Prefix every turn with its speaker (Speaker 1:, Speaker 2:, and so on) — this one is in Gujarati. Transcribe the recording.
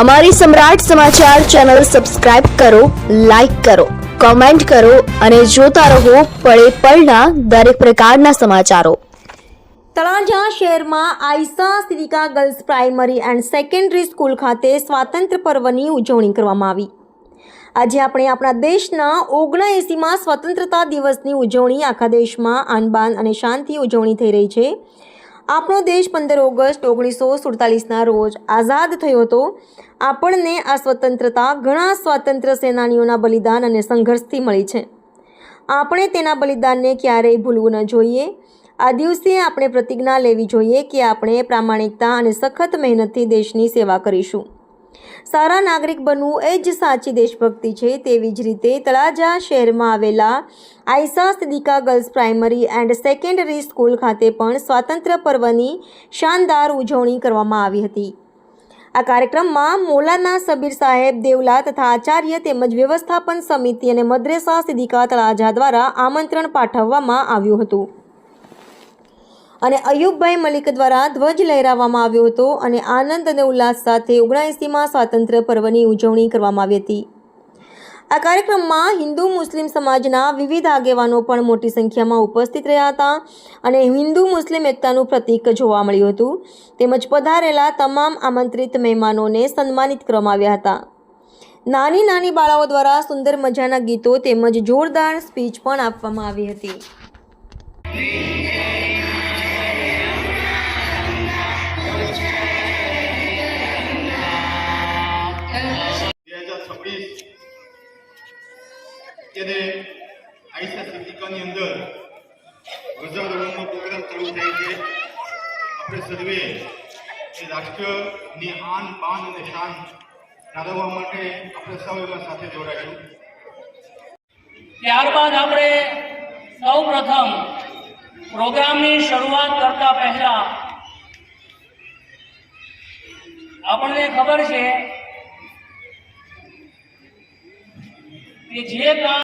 Speaker 1: અમારી સમ્રાટ સમાચાર ચેનલ સબસ્ક્રાઇબ કરો, લાઇક કરો, કોમેન્ટ કરો અને જોતા રહો પળે પળના દરેક પ્રકારના સમાચારો.
Speaker 2: તળાજા શહેરમાં Ayesha Siddiqa girls primary and secondary school ખાતે સ્વાતંત્ર્ય પર્વની ઉજવણી કરવામાં આવી. આજે આપણે આપણા દેશના ઓગણએંસીમાં સ્વતંત્રતા દિવસની ઉજવણી આખા દેશમાં આનબાન અને શાંતિ ઉજવણી થઈ રહી છે. આપણો દેશ પંદર ઓગસ્ટ ઓગણીસો સુડતાલીસના રોજ આઝાદ થયો હતો. આપણને આ સ્વતંત્રતા ઘણા સ્વાતંત્ર્ય સેનાનીઓના બલિદાન અને સંઘર્ષથી મળી છે. આપણે તેના બલિદાનને ક્યારેય ભૂલવું ન જોઈએ. આ દિવસે આપણે પ્રતિજ્ઞા લેવી જોઈએ કે આપણે પ્રામાણિકતા અને સખત મહેનતથી દેશની સેવા કરીશું. સારા નાગરિક બનવું એ જ સાચી દેશભક્તિ છે. તેવી જ રીતે તળાજા શહેરમાં આવેલા Ayesha Siddiqa girls primary and secondary school ખાતે પણ સ્વાતંત્ર્ય પર્વની શાનદાર ઉજવણી કરવામાં આવી હતી. આ કાર્યક્રમમાં મૌલાના સબીર સાહેબ દેવલા તથા આચાર્ય તેમજ વ્યવસ્થાપન સમિતિ અને મદ્રેસા સિદ્દીકા તળાજા દ્વારા આમંત્રણ પાઠવવામાં આવ્યું હતું. અને અયુબભાઈ મલિક દ્વારા ધ્વજ લહેરાવવામાં આવ્યો હતો અને આનંદ અને ઉલ્લાસ સાથે ઓગણએંસીમાં સ્વાતંત્ર્ય પર્વની ઉજવણી કરવામાં આવી હતી. આ કાર્યક્રમમાં હિન્દુ મુસ્લિમ સમાજના વિવિધ આગેવાનો પણ મોટી સંખ્યામાં ઉપસ્થિત રહ્યા હતા અને હિન્દુ મુસ્લિમ એકતાનું પ્રતીક જોવા મળ્યું હતું. તેમજ પધારેલા તમામ આમંત્રિત મહેમાનોને સન્માનિત કરવામાં આવ્યા હતા. નાની નાની બાળાઓ દ્વારા સુંદર મજાના ગીતો તેમજ જોરદાર સ્પીચ પણ આપવામાં આવી હતી.
Speaker 3: અત્યારે આઈસા સિદ્ધિકાની અંદર ધ્વજારોહણનો પ્રોગ્રામ ચાલુ થાય છે. આપણે સર્વે એ રાષ્ટ્રની આન, બાન અને શાન જાળવવા માટે આપણે સૌ એમાં સાથે જોડાઈશું
Speaker 4: ત્યારબાદ આપણે સૌ પ્રથમ પ્રોગ્રામની શરૂઆત કરતા પહેલા આપણને ખબર છે કે જે કામ